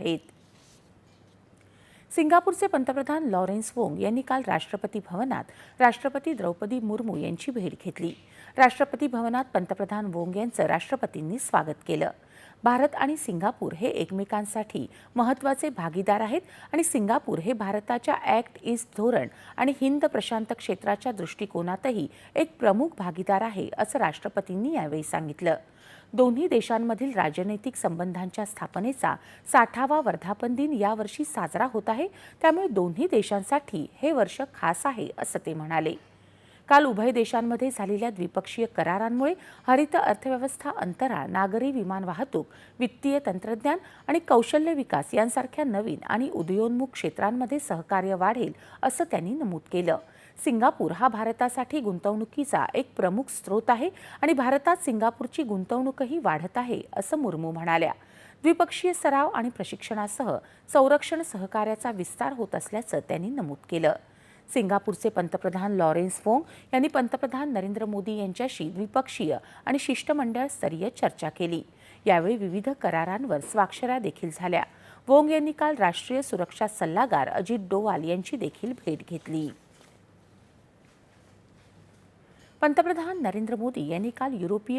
आहेत. सिंगापूरचे पंतप्रधान लॉरेन्स वोंग यांनी काल राष्ट्रपती भवनात राष्ट्रपती द्रौपदी मुर्मू यांची भेट घेतली. राष्ट्रपती भवनात पंतप्रधान वोंग यांचं राष्ट्रपतींनी स्वागत केलं. भारत आणि सिंगापूर हे एकमेकांसाठी महत्त्वाचे भागीदार आहेत आणि सिंगापूर हे भारताच्या ॲक्ट ईस्ट धोरण आणि हिंद प्रशांत क्षेत्राच्या दृष्टिकोनातही एक प्रमुख भागीदार आहे असं राष्ट्रपतींनी यावेळी सांगितलं. दोन्ही देशांमधील राजनैतिक संबंधांच्या स्थापनेचा साठावा वर्धापन दिन यावर्षी साजरा होत आहे त्यामुळे दोन्ही देशांसाठी हे वर्ष खास आहे असं ते म्हणाले. काल उभय देशांमध्ये झालेल्या द्विपक्षीय करारांमुळे हरित अर्थव्यवस्था अंतराळ नागरी विमान वाहतूक वित्तीय तंत्रज्ञान आणि कौशल्य विकास यांसारख्या नवीन आणि उदयोन्मुख क्षेत्रांमध्ये सहकार्य वाढेल असं त्यांनी नमूद केलं. सिंगापूर हा भारतासाठी गुंतवणुकीचा एक प्रमुख स्रोत आहे आणि भारतात सिंगापूरची गुंतवणूकही वाढत आहे असं मुर्मू म्हणाल्या. द्विपक्षीय सराव आणि प्रशिक्षणासह संरक्षण सहकार्याचा विस्तार होत असल्याचं त्यांनी नमूद केलं. सिंगापूरचे पंतप्रधान लॉरेन्स वोंग यांनी पंतप्रधान नरेंद्र मोदी यांच्याशी द्विपक्षीय आणि शिष्टमंडळ स्तरीय चर्चा केली. यावेळी विविध करारांवर स्वाक्षऱ्या देखील झाल्या. वोंग यांनी काल राष्ट्रीय सुरक्षा सल्लागार अजित डोवाल यांची देखील भेट घेतली. पंतप्रधान नरेंद्र मोदी यांनी काल युरोपीय